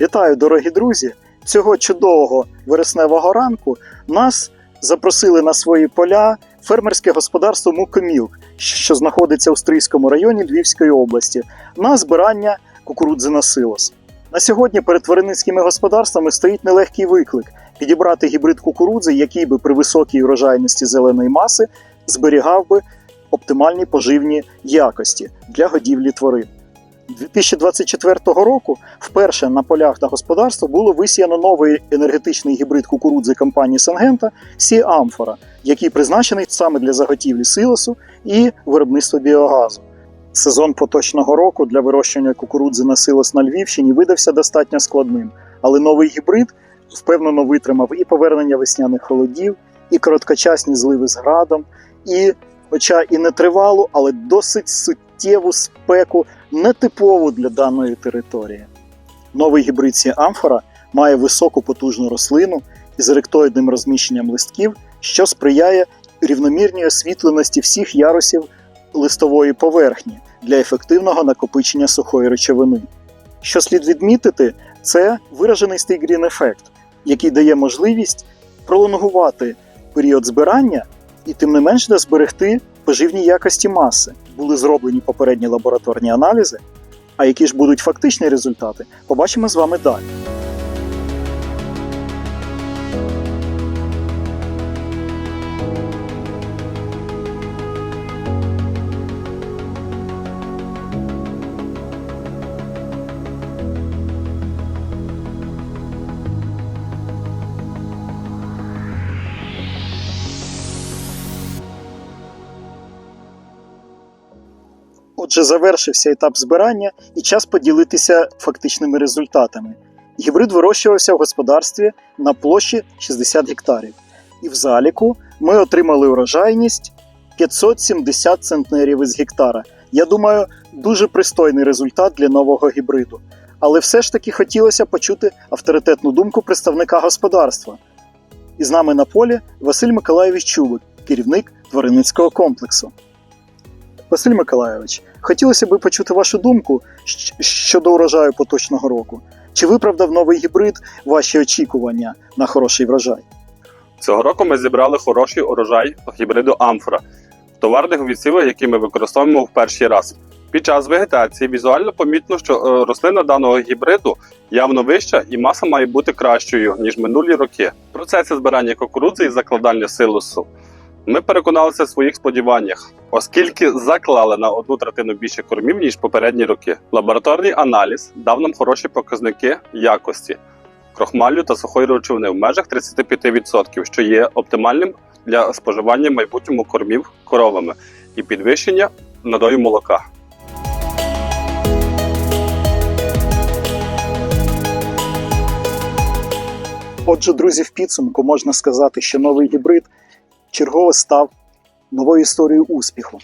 Вітаю, дорогі друзі! Цього чудового вересневого ранку нас запросили на свої поля фермерське господарство Мукомілк, що знаходиться у Стрийському районі Львівської області, на збирання кукурудзи на силос. На сьогодні перед тваринницькими господарствами стоїть нелегкий виклик підібрати гібрид кукурудзи, який би при високій урожайності зеленої маси зберігав би оптимальні поживні якості для годівлі тварин. 2024 року вперше на полях на господарство було висіяно новий енергетичний гібрид кукурудзи компанії Сангента Сі Амфора, який призначений саме для заготівлі силосу і виробництва біогазу. Сезон поточного року для вирощування кукурудзи на силос на Львівщині видався достатньо складним, але новий гібрид впевнено витримав і повернення весняних холодів, і короткочасні зливи з градом, і, хоча і не тривалу, але досить суттєву спеку нетипову для даної території. Новий гібрид Сі амфора має високу потужну рослину із ректоїдним розміщенням листків, що сприяє рівномірній освітленості всіх ярусів листової поверхні для ефективного накопичення сухої речовини. Що слід відмітити, це виражений стейгрін ефект, який дає можливість пролонгувати період збирання і тим не менш не зберегти поживні якості маси. Були зроблені попередні лабораторні аналізи. А які ж будуть фактичні результати, побачимо з вами далі. Отже, завершився етап збирання і час поділитися фактичними результатами. Гібрид вирощувався в господарстві на площі 60 гектарів. І в заліку ми отримали урожайність 570 центнерів із гектара. Я думаю, дуже пристойний результат для нового гібриду. Але все ж таки хотілося почути авторитетну думку представника господарства. І з нами на полі Василь Миколаєвич Чубик, керівник тваринницького комплексу. Василь Миколайович, хотілося б почути вашу думку щодо урожаю поточного року. Чи виправдав новий гібрид ваші очікування на хороший врожай? Цього року ми зібрали хороший урожай гібриду амфора в товарних відсівах, які ми використовуємо в перший раз. Під час вегетації візуально помітно, що е, рослина даного гібриду явно вища і маса має бути кращою ніж минулі роки. В процесі збирання кукурудзи і закладання силосу ми переконалися в своїх сподіваннях, оскільки заклали на одну третину більше кормів ніж попередні роки. Лабораторний аналіз дав нам хороші показники якості крохмалю та сухої речовини в межах 35%, що є оптимальним для споживання майбутньому кормів коровами і підвищення надою молока. Отже, друзі, в підсумку можна сказати, що новий гібрид чергово став новою історією успіху.